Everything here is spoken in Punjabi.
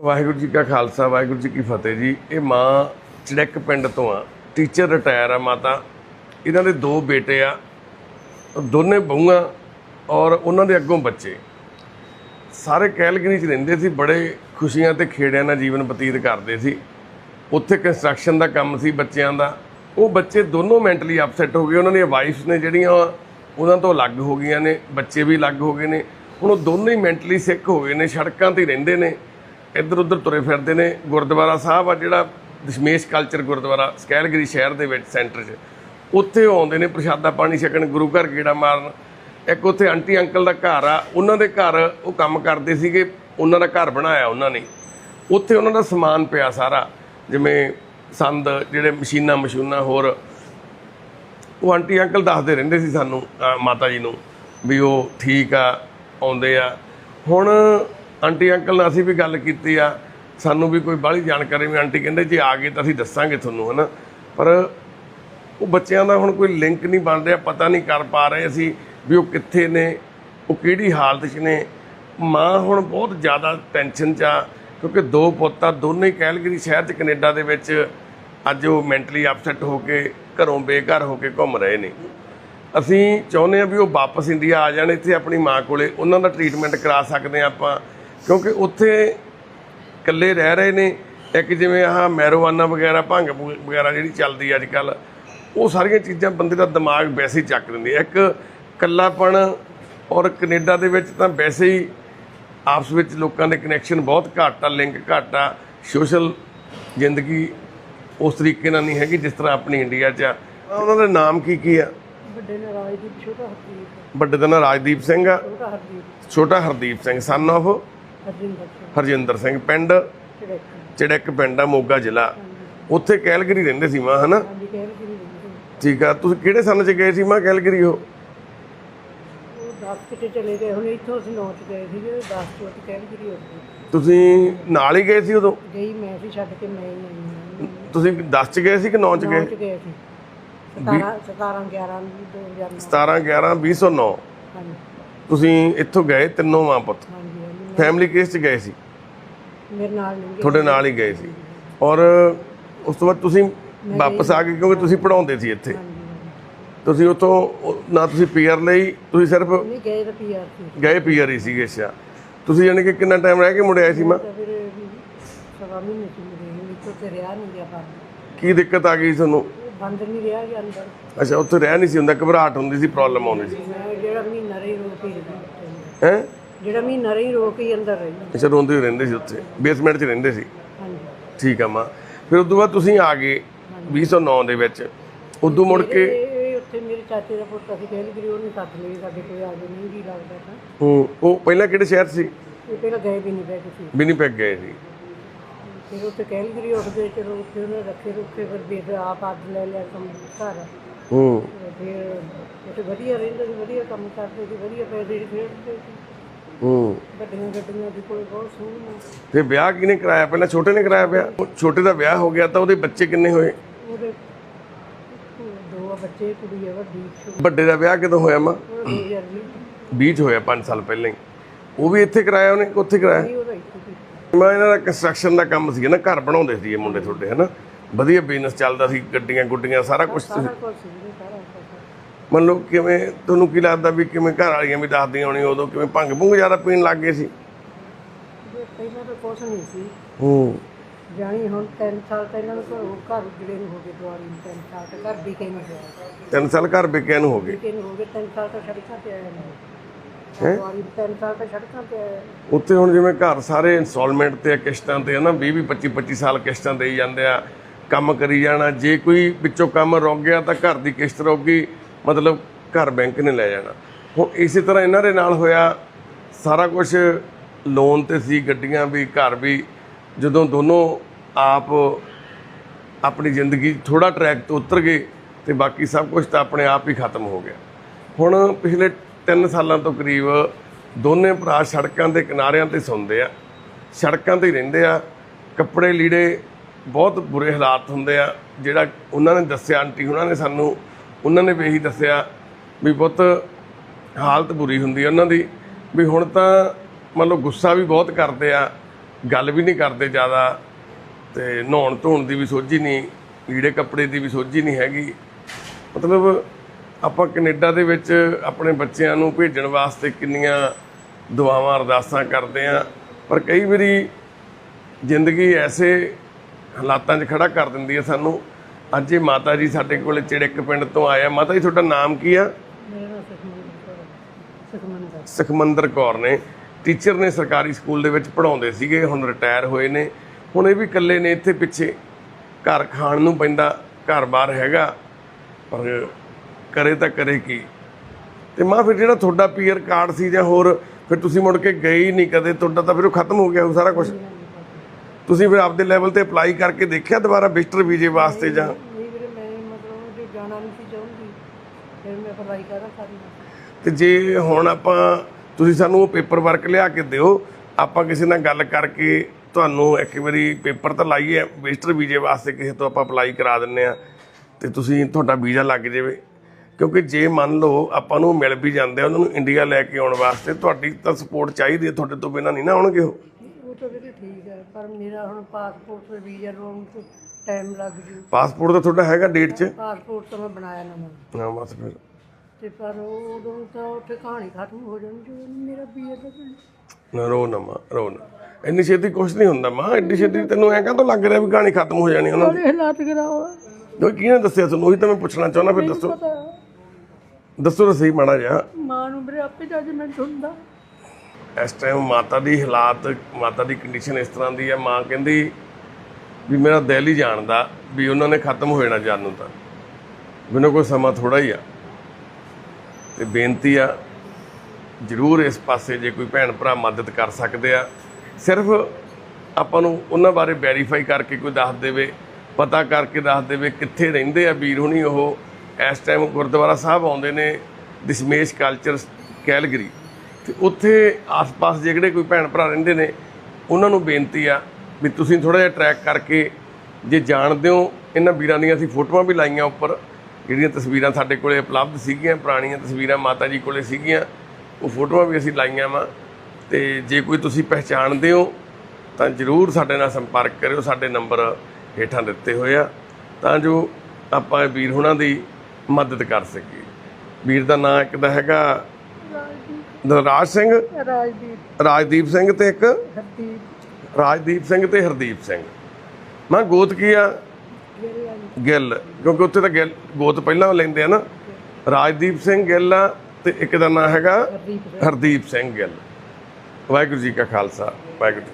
ਵਾਹਿਗੁਰੂ ਜੀ ਕਾ ਖਾਲਸਾ, ਵਾਹਿਗੁਰੂ ਜੀ ਕੀ ਫਤਿਹ ਜੀ। ਇਹ ਮਾਂ ਚੜੈਕ ਪਿੰਡ ਤੋਂ ਆ। ਟੀਚਰ ਰਿਟਾਇਰ ਆ ਮਾਤਾ। ਇਹਨਾਂ ਦੇ ਦੋ ਬੇਟੇ ਆ। ਦੋਨੇ ਬਹੂਆਂ ਔਰ ਉਹਨਾਂ ਦੇ ਅੱਗੋਂ ਬੱਚੇ। ਸਾਰੇ ਕੈਲਗਰੀ 'ਚ ਰਹਿੰਦੇ ਸੀ, ਬੜੇ ਖੁਸ਼ੀਆਂ ਤੇ ਖੇੜਿਆਂ ਨਾਲ ਜੀਵਨ ਬਤੀਤ ਕਰਦੇ ਸੀ। ਉੱਥੇ ਕੰਸਟਰਕਸ਼ਨ ਦਾ ਕੰਮ ਸੀ ਬੱਚਿਆਂ ਦਾ। ਉਹ ਬੱਚੇ ਦੋਨੋਂ ਮੈਂਟਲੀ ਅਪਸੈਟ ਹੋ ਗਏ। ਉਹਨਾਂ ਦੀਆਂ ਵਾਈਫਸ ਨੇ ਜਿਹੜੀਆਂ ਉਹਨਾਂ ਤੋਂ ਅਲੱਗ ਹੋ ਗਈਆਂ ਨੇ। ਬੱਚੇ ਵੀ ਅਲੱਗ ਹੋ ਗਏ ਨੇ। ਹੁਣ ਉਹ ਦੋਨੋਂ ਹੀ ਮੈਂਟਲੀ ਸਿੱਕ ਹੋ ਗਏ ਨੇ। ਸੜਕਾਂ ਤੇ ਹੀ ਰਹਿੰਦੇ ਨੇ। ਇੱਧਰ ਉੱਧਰ ਤੁਰੇ ਫਿਰਦੇ ਨੇ ਗੁਰਦੁਆਰਾ ਸਾਹਿਬ ਆ ਜਿਹੜਾ ਦਸ਼ਮੇਸ਼ ਕਲਚਰ ਗੁਰਦੁਆਰਾ, ਸਕੈਲਗਰੀ ਸ਼ਹਿਰ ਦੇ ਵਿੱਚ ਸੈਂਟਰ 'ਚ। ਉੱਥੇ ਉਹ ਆਉਂਦੇ ਨੇ ਪ੍ਰਸ਼ਾਦਾ ਪਾਣੀ ਛਕਣ, ਗੁਰੂ ਘਰ ਗੇੜਾ ਮਾਰਨ। ਇੱਕ ਉੱਥੇ ਆਂਟੀ ਅੰਕਲ ਦਾ ਘਰ ਆ, ਉਹਨਾਂ ਦੇ ਘਰ ਉਹ ਕੰਮ ਕਰਦੇ ਸੀਗੇ, ਉਹਨਾਂ ਦਾ ਘਰ ਬਣਾਇਆ ਉਹਨਾਂ ਨੇ। ਉੱਥੇ ਉਹਨਾਂ ਦਾ ਸਮਾਨ ਪਿਆ ਸਾਰਾ, ਜਿਵੇਂ ਸੰਦ, ਜਿਹੜੇ ਮਸ਼ੀਨਾਂ ਮਸ਼ੂਨਾਂ ਹੋਰ। ਉਹ ਆਂਟੀ ਅੰਕਲ ਦੱਸਦੇ ਰਹਿੰਦੇ ਸੀ ਸਾਨੂੰ ਮਾਤਾ ਜੀ ਨੂੰ, ਵੀ ਉਹ ਠੀਕ ਆ, ਆਉਂਦੇ ਆ। ਹੁਣ ਆਂਟੀ ਅੰਕਲ ਨਾਲ ਅਸੀਂ ਵੀ ਗੱਲ ਕੀਤੀ ਆ। ਸਾਨੂੰ ਵੀ ਕੋਈ ਬਾਹਲੀ ਜਾਣਕਾਰੀ ਵੀ ਆਂਟੀ ਕਹਿੰਦੇ ਜੇ ਆ ਗਏ ਤਾਂ ਅਸੀਂ ਦੱਸਾਂਗੇ ਤੁਹਾਨੂੰ, ਹਨਾ। ਪਰ ਉਹ ਬੱਚਿਆਂ ਦਾ ਹੁਣ ਕੋਈ ਲਿੰਕ ਨਹੀਂ ਬਣ ਰਿਹਾ, ਪਤਾ ਨਹੀਂ ਕਰ ਪਾ ਰਹੇ ਅਸੀਂ ਵੀ ਉਹ ਕਿੱਥੇ ਨੇ, ਉਹ ਕਿਹੜੀ ਹਾਲਤ 'ਚ ਨੇ। ਮਾਂ ਹੁਣ ਬਹੁਤ ਜ਼ਿਆਦਾ ਟੈਨਸ਼ਨ 'ਚ ਆ, ਕਿਉਂਕਿ ਦੋ ਪੁੱਤ ਆ ਦੋਨੇ ਕੈਲਗਰੀ ਸ਼ਹਿਰ 'ਚ ਕੈਨੇਡਾ ਦੇ ਵਿੱਚ ਅੱਜ ਉਹ ਮੈਂਟਲੀ ਅਪਸੈਟ ਹੋ ਕੇ ਘਰੋਂ ਬੇਘਰ ਹੋ ਕੇ ਘੁੰਮ ਰਹੇ ਨੇ। ਅਸੀਂ ਚਾਹੁੰਦੇ ਆ ਵੀ ਉਹ ਵਾਪਸ ਇੰਡੀਆ ਆ ਜਾਣ, ਇੱਥੇ ਆਪਣੀ ਮਾਂ ਕੋਲੇ, ਉਹਨਾਂ ਦਾ ਟ੍ਰੀਟਮੈਂਟ ਕਰਾ ਸਕਦੇ ਆ ਆਪਾਂ। ਕਿਉਂਕਿ ਉੱਥੇ ਇਕੱਲੇ ਰਹਿ ਰਹੇ ਨੇ ਇੱਕ ਜਿਵੇਂ ਆਹ ਮੈਰੋਵਾਨਾ ਵਗੈਰਾ ਭੰਗ ਵਗੈਰਾ ਜਿਹੜੀ ਚੱਲਦੀ ਅੱਜ ਕੱਲ ਉਹ ਸਾਰੀਆਂ ਚੀਜ਼ਾਂ ਬੰਦੇ ਦਾ ਦਿਮਾਗ ਵੈਸੇ ਹੀ ਚੱਕ ਦਿੰਦੀ ਹੈ ਇੱਕ ਇਕੱਲਾਪਣ ਔਰ ਕੈਨੇਡਾ ਦੇ ਵਿੱਚ ਤਾਂ ਵੈਸੇ ਹੀ ਆਪਸ ਵਿੱਚ ਲੋਕਾਂ ਦੇ ਕਨੈਕਸ਼ਨ ਬਹੁਤ ਘੱਟ ਆ ਲਿੰਕ ਘੱਟ ਆ। ਸੋਸ਼ਲ ਜ਼ਿੰਦਗੀ ਉਸ ਤਰੀਕੇ ਨਾਲ ਨਹੀਂ ਹੈਗੀ ਜਿਸ ਤਰ੍ਹਾਂ ਆਪਣੀ ਇੰਡੀਆ 'ਚ ਆ। ਉਹਨਾਂ ਦੇ ਨਾਮ ਕੀ ਕੀ ਆ? ਵੱਡੇ ਨੇ ਰਾਜਦੀਪ ਛੋਟਾ ਹਰਦੀਪ। ਵੱਡੇ ਦਾ ਨਾਂ ਰਾਜਦੀਪ ਸਿੰਘ ਆ। ਛੋਟਾ ਹਰਦੀਪ। ਸਿੰਘ ਸਨ of ਹਰਜਿੰਦਰ ਸਿੰਘ। ਪਿੰਡ ਚੜਕ ਪਿੰਡ ਆ ਮੋਗਾ ਜ਼ਿਲ੍ਹਾ। ਉੱਥੇ ਕੈਲਗਰੀ ਰਹਿੰਦੇ ਸੀ ਮਾਂ ਹਨਾ? ਠੀਕ ਆ ਤੁਸੀਂ ਕਿਹੜੇ ਸੰਨ 'ਚ ਗਏ ਸੀ ਮਾਂ ਕੈਲਗਰੀ ਉਹ? ਉਹ 10 ਕਿਤੇ ਚਲੇ ਗਏ ਹੁਣ ਇੱਥੋਂ ਅਸੀਂ ਨੌ ਚ ਗਏ ਸੀਗੇ 10 ਤੋਂ ਤੇ ਕਹਿ ਰਹੀ ਹੋ ਗਈ। ਤੁਸੀਂ ਨਾਲ ਹੀ ਗਏ ਸੀ ਉਦੋਂ? ਗਈ ਮੈਂ ਸੀ ਛੱਡ ਕੇ ਮੈਂ ਹੀ ਆਈ ਹਾਂ। ਤੁਸੀਂ 10 ਚ ਗਏ ਸੀ ਕਿ 9 ਚ ਗਏ? ਚ ਗਏ ਸੀ। 17 17 11 2009 17 11 2009 ਹਾਂਜੀ। ਤੁਸੀਂ ਇੱਥੋਂ ਗਏ ਤਿੰਨੋਂ ਮਾਂ ਪੁੱਤ। ਫੈਮਿਲੀ ਕੇਸ ਚ ਗਏ ਸੀ? ਮੇਰੇ ਨਾਲ ਨਹੀਂ ਗਏ। ਤੁਹਾਡੇ ਨਾਲ ਹੀ ਗਏ ਸੀ। ਔਰ ਉਸ ਤੋਂ ਬਾਅਦ ਤੁਸੀਂ ਵਾਪਸ ਆ ਗਏ ਕਿਉਂਕਿ ਤੁਸੀਂ ਪੜਾਉਂਦੇ ਸੀ ਇੱਥੇ। ਤੁਸੀਂ ਉੱਥੋਂ ਉਹ- ਨਾ ਤੁਸੀਂ ਪੀਆਰ ਲਈ ਤੁਸੀਂ ਸਿਰਫ ਨਹੀਂ ਗਏ ਤਾਂ ਪੀਆਰ ਸੀ। ਗਏ ਪੀਆਰ ਹੀ ਸੀਗੇ ਅੱਛਾ। ਤੁਸੀਂ ਯਾਨੀ ਕਿ ਕਿੰਨਾ ਟਾਈਮ ਰਹਿ ਕੇ ਮੁੜੇ ਆਏ ਸੀ ਮਾਂ? ਤਾਂ ਫਿਰ ਸਵਾ ਮਹੀਨੇ ਸੀ ਮੇਰੇ ਇੱਥੋਂ ਤੇ ਰਿਹਾ ਨਹੀਂ ਗਿਆ ਪਰ ਕੀ ਦਿੱਕਤ ਆ ਗਈ ਤੁਹਾਨੂੰ? ਬੰਦ ਨਹੀਂ ਰਿਹਾ ਗਿਆ ਅੰਦਰ। ਅੱਛਾ ਉੱਥੇ ਰਹਿ ਨਹੀਂ ਸੀ ਹੁੰਦਾ ਘਬਰਾਹਟ ਹੁੰਦੀ ਸੀ ਪ੍ਰੋਬਲਮ ਆਉਂਦੀ ਸੀ। ਮੈਂ ਜਿਹੜਾ ਮਹੀਨਾ ਰਹੀ ਰੋ ਰਹੀ। ਹੈ? ਜਿਹੜਾ ਮਹੀਨਾ ਰਹੀ ਰੋ ਕੇ ਹੀ ਅੰਦਰ ਰਹੀ। ਅੱਛਾ ਰੋਂਦੇ ਹੀ ਰਹਿੰਦੇ ਸੀ ਉੱਥੇ। ਬੇਸਮੈਂਟ 'ਚ ਰਹਿੰਦੇ ਸੀ। ਹਾਂਜੀ। ਠੀਕ ਆ ਮਾਂ। ਫਿਰ ਉਸ ਤੋਂ ਬਾਅਦ ਤੁਸੀਂ ਆ ਗਏ 2009 ਦੇ ਵਿੱਚ। ਉਦੋਂ ਮੁੜ ਕੇ ਇਹ ਉੱਥੇ ਮੇਰੇ ਚਾਚੇ ਦਾ ਪੁੱਤ ਅਸੀਂ ਕਹਿ ਲਈ ਉਹਨੇ ਸੱਤ ਲਈ ਸਾਡੇ ਕੋਈ ਆ ਕੇ ਨਹੀਂ ਜੀ ਲੱਗਦਾ ਤਾਂ। ਹੂੰ, ਉਹ ਪਹਿਲਾਂ ਕਿਹੜੇ ਸ਼ਹਿਰ ਸੀ? ਇਹ ਪਹਿਲਾਂ ਗਏ ਵੀ ਨਹੀਂ ਪਏ ਕਿਸੇ ਵਿਨੀਪੈਗ ਗਏ ਸੀ। ਫਿਰ ਉੱਥੇ ਕਹਿ ਲਈ ਉੱਠਦੇ ਚਲੋ ਉੱਥੇ ਉਹਨੇ ਰੱਖੇ ਰੁੱਖੇ ਫਿਰ ਵੀ ਆਪ ਆਪ ਲੈ ਲਿਆ ਕੰਮ ਘਰ। ਹੂੰ। ਫਿਰ ਉੱਥੇ ਵਧੀਆ ਰਹਿੰਦੇ ਸੀ ਵਧੀਆ ਕੰਮ ਕਰਦੇ ਸੀ ਵਧੀਆ ਪੈਸੇ ਖੇਡਦੇ ਸੀ। ਹੂੰ। ਵੱਡੀਆਂ ਗੱਡੀਆਂ ਦੀ ਕੋਈ ਬਹੁਤ ਸੋਹਣੀਆਂ ਫਿਰ ਵਿਆਹ ਕਿਹਨੇ ਕਰਾਇਆ? ਪਹਿਲਾਂ ਛੋਟੇ ਨੇ ਕਰਾਇਆ ਵਿਆਹ? ਉਹ ਛੋਟੇ ਦਾ ਵਿਆਹ ਹੋ ਗਿਆ ਤਾਂ ਉਹਦੇ ਬੱਚੇ ਕਿੰਨੇ ਹੋਏ? ਉਹਦੇ ਦੋ ਬੱਚੇ ਕੁੜੀ ਆ ਵੱਡੀ ਦਾ ਵਿਆਹ ਕਦੋਂ ਹੋਇਆ ਮਾਂ? ਉਹ 2020 20 'ਚ। ਹੋਇਆ 5 ਸਾਲ ਪਹਿਲਾਂ ਹੀ। ਉਹ ਵੀ ਇੱਥੇ ਕਰਾਇਆ ਉਹਨੇ? ਉੱਥੇ ਕਰਾਇਆ? ਮੈਂ ਇਹਨਾਂ ਦਾ ਕੰਸਟਰਕਸ਼ਨ ਦਾ ਕੰਮ ਸੀ ਨਾ ਘਰ ਬਣਾਉਂਦੇ ਸੀ ਇਹ ਮੁੰਡੇ ਤੁਹਾਡੇ ਹਨਾ? ਵਧੀਆ ਬਿਜ਼ਨਸ ਚੱਲਦਾ ਸੀ ਗੱਡੀਆਂ ਗੁੱਡੀਆਂ ਸਾਰਾ ਕੁਝ ਸਾਰਾ ਕੁਝ ਸੀ ਸਾਰਾ ਮੰਨ ਲਓ ਕਿਵੇਂ ਤੁਹਾਨੂੰ ਕੀ ਲੱਗਦਾ ਵੀ ਕਿਵੇਂ ਘਰ ਵਾਲੀਆਂ ਵੀ ਦੱਸਦੀਆਂ ਹੋਣੀ ਉਦੋਂ ਕਿਵੇਂ ਭੰਗ ਭੁੰਗ ਜ਼ਿਆਦਾ ਪੀਣ ਲੱਗ ਗਏ ਸੀ? ਪਹਿਲਾਂ ਤਾਂ ਕੁਛ ਨਹੀਂ ਸੀ। ਹੂੰ। ਜਾਣੀ ਹੁਣ 3 ਸਾਲ ਤਾਂ ਇਹਨਾਂ ਨੂੰ ਘਰੋਂ ਘਰ ਜਿਹੜੇ ਨੂੰ ਹੋ ਗਏ ਦੁਆਰੀ ਨੂੰ 3 ਸਾਲ ਤਾਂ ਘਰ ਵੀ ਕਿੰਨ ਹੋਇਆ ਤਿੰਨ ਸਾਲ ਘਰ ਵਿਕਿਆ ਨੂੰ ਹੋ ਗਏ। ਕਿੰਨ ਹੋ ਗਏ 3 ਸਾਲ ਤਾਂ ਸੜਕਾਂ ਤੇ ਆਏ ਨੇ। ਦੁਆਰੀ 3 ਸਾਲ ਤਾਂ ਸੜਕਾਂ ਤੇ ਆਏ। ਉੱਥੇ ਹੁਣ ਜਿਵੇਂ ਘਰ ਸਾਰੇ ਇਨਸਟਾਲਮੈਂਟ ਤੇ ਕਿਸ਼ਤਾਂ ਤੇ ਹੈ ਨਾ 20 20 25 25 ਸਾਲ ਕਿਸ਼ਤਾਂ ਦੇਈ ਜਾਂਦੇ ਆ ਕੰਮ ਕਰੀ ਜਾਣਾ ਜੇ ਕੋਈ ਵਿੱਚੋਂ ਕੰਮ ਰੁਕ ਗਿਆ ਤਾਂ ਘਰ ਦੀ ਕਿਸ਼ਤ ਰੁਕ ਗਈ। ਮਤਲਬ ਘਰ ਬੈਂਕ ਨੇ ਲੈ ਜਾਣਾ। ਹੁਣ ਇਸੇ ਤਰ੍ਹਾਂ ਇਹਨਾਂ ਦੇ ਨਾਲ ਹੋਇਆ, ਸਾਰਾ ਕੁਝ ਲੋਨ ਤੇ ਸੀ, ਗੱਡੀਆਂ ਵੀ, ਘਰ ਵੀ, ਜਦੋਂ ਦੋਨੋਂ ਆਪ ਆਪਣੀ ਜ਼ਿੰਦਗੀ ਥੋੜਾ ਟਰੈਕ ਤੋਂ ਉਤਰ ਗਏ ਤੇ ਬਾਕੀ ਸਭ ਕੁਝ ਤਾਂ ਆਪਣੇ ਆਪ ਹੀ ਖਤਮ ਹੋ ਗਿਆ। ਹੁਣ ਪਿਛਲੇ 3 ਸਾਲਾਂ ਤੋਂ ਕਰੀਬ ਦੋਨੇ ਭਰਾ ਸੜਕਾਂ ਦੇ ਕਿਨਾਰਿਆਂ ਤੇ ਸੌਂਦੇ ਆ, ਸੜਕਾਂ ਤੇ ਹੀ ਰਹਿੰਦੇ ਆ। ਕੱਪੜੇ ਲੀੜੇ ਬਹੁਤ ਬੁਰੇ ਹਾਲਾਤ ਹੁੰਦੇ ਆ, ਜਿਹੜਾ ਉਹਨਾਂ ਨੇ ਦੱਸਿਆ ਆਂਟੀ ਉਹਨਾਂ ਨੇ ਸਾਨੂੰ ਉਹਨਾਂ ਨੇ ਵੀ ਇਹੀ ਦੱਸਿਆ ਵੀ ਪੁੱਤ ਹਾਲਤ ਬੁਰੀ ਹੁੰਦੀ ਆ ਉਹਨਾਂ ਦੀ, ਵੀ ਹੁਣ ਤਾਂ ਮੰਨ ਲਓ ਗੁੱਸਾ ਵੀ ਬਹੁਤ ਕਰਦੇ ਆ, ਗੱਲ ਵੀ ਨਹੀਂ ਕਰਦੇ ਜ਼ਿਆਦਾ ਤੇ ਨਹਾਉਣ ਧੋਣ ਦੀ ਵੀ ਸੋਝੀ ਨਹੀਂ, ਲੀੜੇ ਕੱਪੜੇ ਦੀ ਵੀ ਸੋਝੀ ਨਹੀਂ ਹੈਗੀ। ਮਤਲਬ ਆਪਾਂ ਕੈਨੇਡਾ ਦੇ ਵਿੱਚ ਆਪਣੇ ਬੱਚਿਆਂ ਨੂੰ ਭੇਜਣ ਵਾਸਤੇ ਕਿੰਨੀਆਂ ਦੁਆਵਾਂ, ਅਰਦਾਸਾਂ ਕਰਦੇ ਆ, ਪਰ ਕਈ ਵਾਰੀ ਜ਼ਿੰਦਗੀ ਐਸੇ ਹਾਲਾਤਾਂ 'ਚ ਖੜਾ ਕਰ ਦਿੰਦੀ ਹੈ ਸਾਨੂੰ ਅੱਜ ਇਹ ਮਾਤਾ ਜੀ ਸਾਡੇ ਕੋਲ ਚਿੜਕ ਪਿੰਡ ਤੋਂ ਆਇਆ ਮਾਤਾ ਜੀ ਤੁਹਾਡਾ ਨਾਮ ਕੀ ਆ? ਸੁਖਮੰਦਰ ਕੌਰ ਨੇ ਟੀਚਰ ਨੇ ਸਰਕਾਰੀ ਸਕੂਲ ਦੇ ਵਿੱਚ ਪੜਾਉਂਦੇ ਸੀਗੇ ਹੁਣ ਰਿਟਾਇਰ ਹੋਏ ਨੇ। ਹੁਣ ਇਹ ਵੀ ਇਕੱਲੇ ਨੇ ਇੱਥੇ ਪਿੱਛੇ ਘਰ ਖਾਣ ਨੂੰ ਪੈਂਦਾ ਘਰ-ਬਾਰ ਹੈਗਾ। ਪਰ ਕਰੇ ਤਾਂ ਕਰੇ ਕੀ। ਤੇ ਮਾਂ ਫਿਰ ਜਿਹੜਾ ਤੁਹਾਡਾ ਪੀਅਰ ਕਾਰਡ ਸੀ ਜਾਂ ਹੋਰ ਫਿਰ ਤੁਸੀਂ ਮੁੜ ਕੇ ਗਏ ਹੀ ਨਹੀਂ ਕਦੇ ਤੁਹਾਡਾ ਤਾਂ ਫਿਰ ਉਹ ਖਤਮ ਹੋ ਗਿਆ ਉਹ ਸਾਰਾ ਕੁਝ ਤੁਸੀਂ ਫਿਰ ਆਪਦੇ ਲੈਵਲ ਤੇ ਅਪਲਾਈ ਕਰਕੇ ਦੇਖਿਆ ਦੁਬਾਰਾ ਵਿਜ਼ਟਰ ਵੀਜ਼ੇ ਵਾਸਤੇ ਜਾਂ? ਨਹੀਂ ਵੀਰੇ ਮੈਂ ਮਤਲਬ ਜੇ ਜਾਣਾ ਨਹੀਂ ਸੀ ਚਾਹੁੰਦੀ ਫਿਰ ਮੈਂ ਅਪਲਾਈ ਕਰਾਂ ਸਾਰੀ ਤੇ ਜੇ ਹੁਣ ਆਪਾਂ ਤੁਸੀਂ ਸਾਨੂੰ ਉਹ ਪੇਪਰ ਵਰਕ ਲਿਆ ਕੇ ਦਿਓ ਆਪਾਂ ਕਿਸੇ ਨਾਲ ਗੱਲ ਕਰਕੇ ਤੁਹਾਨੂੰ ਇੱਕ ਵਾਰੀ ਪੇਪਰ ਤਾਂ ਲਾਈਏ ਵਿਜ਼ਟਰ ਵੀਜ਼ੇ ਵਾਸਤੇ ਕਿਸੇ ਤੋਂ ਆਪਾਂ ਅਪਲਾਈ ਕਰਾ ਦਿੰਨੇ ਆ ਤੇ ਤੁਸੀਂ ਤੁਹਾਡਾ ਵੀਜ਼ਾ ਲੱਗ ਜਾਵੇ। ਕਿਉਂਕਿ ਜੇ ਮੰਨ ਲਓ ਆਪਾਂ ਨੂੰ ਮਿਲ ਵੀ ਜਾਂਦੇ ਆ ਉਹਨਾਂ ਨੂੰ ਇੰਡੀਆ ਲੈ ਕੇ ਆਉਣ ਵਾਸਤੇ ਤੁਹਾਡੀ ਤਾਂ ਸਪੋਰਟ ਚਾਹੀਦੀ ਹੈ ਤੁਹਾਡੇ ਤੋਂ ਬਿਨਾਂ ਨਹੀਂ ਨਾ ਆਉਣਗੇ ਉਹ। ਉਹ ਤਾਂ ਵੀਰੇ ਠੀਕ ਹੈ ਪਰ ਮੇਰਾ ਹੁਣ ਪਾਸਪੋਰਟ ਤੇ ਵੀਜ਼ਾ ਲਾਉਣ ਤੋਂ ਟਾਈਮ ਲੱਗ ਜੂ। ਪਾਸਪੋਰਟ ਤਾਂ ਤੁਹਾਡਾ ਹੈਗਾ ਡੇਟ 'ਚ? ਪਾਸਪੋਰਟ ਤਾਂ ਮੈਂ ਬਣਾਇਆ ਨਵਾਂ। ਹਾਂ ਬਸ ਫਿਰ। ਤੇ ਪਰ ਉਦੋਂ ਤਾਂ ਉੱਥੇ ਕਹਾਣੀ ਖਤਮ ਹੋ ਜਾਣੀ ਜਦੋਂ ਮੇਰਾ ਦਾ ਬਣ ਨਾ ਰੋ ਨਾ ਮਾਂ ਰੋ ਨਾ। ਇੰਨੀ ਛੇਤੀ ਕੁਝ ਨਹੀਂ ਹੁੰਦਾ ਮਾਂ ਇੰਨੀ ਛੇਤੀ ਤੈਨੂੰ ਐਂ ਕਾਹਤੋਂ ਲੱਗ ਰਿਹਾ ਵੀ ਕਹਾਣੀ ਖਤਮ ਹੋ ਜਾਣੀ ਉਹਨਾਂ ਦੀ? ਹਾਲਾਤ ਕਰਾਓ ਉਹ ਕਿਹਨੇ ਦੱਸਿਆ ਤੁਹਾਨੂੰ ਉਹੀ ਤਾਂ ਮੈਂ ਪੁੱਛਣਾ ਚਾਹੁੰਦਾ ਫਿਰ ਦੱਸੋ। ਦੱਸੋ ਤਾਂ ਸਹੀ ਮਾੜਾ ਜਿਹਾ। ਮਾਂ ਨੂੰ ਮੇਰੇ ਆਪੇ ਜੱਜਮੈਂਟ ਹੁੰਦਾ ਇਸ ਟਾਈਮ ਮਾਤਾ ਦੀ ਹਾਲਾਤ, ਮਾਤਾ ਦੀ ਕੰਡੀਸ਼ਨ ਇਸ ਤਰ੍ਹਾਂ ਦੀ ਹੈ। ਮਾਂ ਕਹਿੰਦੀ ਵੀ ਮੇਰਾ ਦਿਲ ਹੀ ਜਾਣਦਾ ਵੀ ਉਹਨਾਂ ਨੇ ਖਤਮ ਹੋ ਜਾਣਾ ਜਾਨ ਨੂੰ ਤਾਂ। ਮੈਨੂੰ ਕੋਈ ਸਮਾਂ ਥੋੜਾ ਹੀ ਆ। ਤੇ ਬੇਨਤੀ ਆ, ਜ਼ਰੂਰ ਇਸ ਪਾਸੇ ਜੇ ਕੋਈ ਭੈਣ ਭਰਾ ਮਦਦ ਕਰ ਸਕਦੇ ਆ। ਸਿਰਫ ਆਪਾਂ ਨੂੰ ਉਹਨਾਂ ਬਾਰੇ ਵੈਰੀਫਾਈ ਕਰਕੇ ਕੋਈ ਦੱਸ ਦੇਵੇ, ਪਤਾ ਕਰਕੇ ਦੱਸ ਦੇਵੇ ਕਿੱਥੇ ਰਹਿੰਦੇ ਆ ਵੀਰ ਹੁਣੀ ਉਹ। ਇਸ ਟਾਈਮ ਗੁਰਦੁਆਰਾ ਸਾਹਿਬ ਆਉਂਦੇ ਨੇ ਦਸ਼ਮੇਸ਼ ਕਲਚਰ ਕੈਲਗਰੀ ਤੇ ਉੱਥੇ ਆਸ-ਪਾਸ ਜਿਹੜੇ ਕੋਈ ਭੈਣ ਭਰਾ ਰਹਿੰਦੇ ਨੇ, ਉਹਨਾਂ ਨੂੰ ਬੇਨਤੀ ਆ ਵੀ ਤੁਸੀਂ ਥੋੜਾ ਜਿਹਾ ਟਰੈਕ ਕਰਕੇ ਜੇ ਜਾਣਦੇ ਹੋ, ਇਹਨਾਂ ਵੀਰਾਂ ਦੀਆਂ ਅਸੀਂ ਫੋਟੋਆਂ ਵੀ ਲਾਈਆਂ ਉੱਪਰ, ਜਿਹੜੀਆਂ ਤਸਵੀਰਾਂ ਸਾਡੇ ਕੋਲੇ ਉਪਲਬਧ ਸੀਗੀਆਂ, ਪੁਰਾਣੀਆਂ ਤਸਵੀਰਾਂ ਮਾਤਾ ਜੀ ਕੋਲੇ ਸੀਗੀਆਂ, ਉਹ ਫੋਟੋਆਂ ਵੀ ਅਸੀਂ ਲਾਈਆਂ ਵਾ। ਤੇ ਜੇ ਕੋਈ ਤੁਸੀਂ ਪਹਿਚਾਣਦੇ ਹੋ, ਤਾਂ ਜਰੂਰ ਸਾਡੇ ਨਾਲ ਸੰਪਰਕ ਕਰਿਓ, ਸਾਡੇ ਨੰਬਰ ਹੇਠਾਂ ਦਿੱਤੇ ਹੋਏ ਆ। ਤਾਂ ਜੋ ਆਪਾਂ ਵੀਰ ਹੁਣਾਂ ਦੀ ਮਦਦ ਕਰ ਸਕੀਏ। ਵੀਰ ਦਾ ਨਾਮ ਇੱਕ ਦਾ ਹੈਗਾ ਨਰਾਜ ਸਿੰਘ ਰਾਜਦੀਪ। ਰਾਜਦੀਪ ਸਿੰਘ ਤੇ ਇੱਕ ਹਰਦੀਪ। ਰਾਜਦੀਪ ਸਿੰਘ ਤੇ ਹਰਦੀਪ ਸਿੰਘ। ਮੈਂ ਗੋਤ ਕੀ ਆ? ਗਿੱਲ ਕਿਉਂਕਿ ਉੱਥੇ ਤਾਂ ਗਿੱਲ ਗੋਤ ਪਹਿਲਾਂ ਲੈਂਦੇ ਆ ਨਾ। ਰਾਜਦੀਪ ਸਿੰਘ ਗਿੱਲ ਆ ਤੇ ਇੱਕ ਦਾ ਨਾਮ ਹੈਗਾ ਹਰਦੀਪ ਸਿੰਘ। ਗਿੱਲ। ਵਾਹਿਗੁਰੂ ਜੀ ਕਾ ਖਾਲਸਾ ਵਾਹਿਗੁਰੂ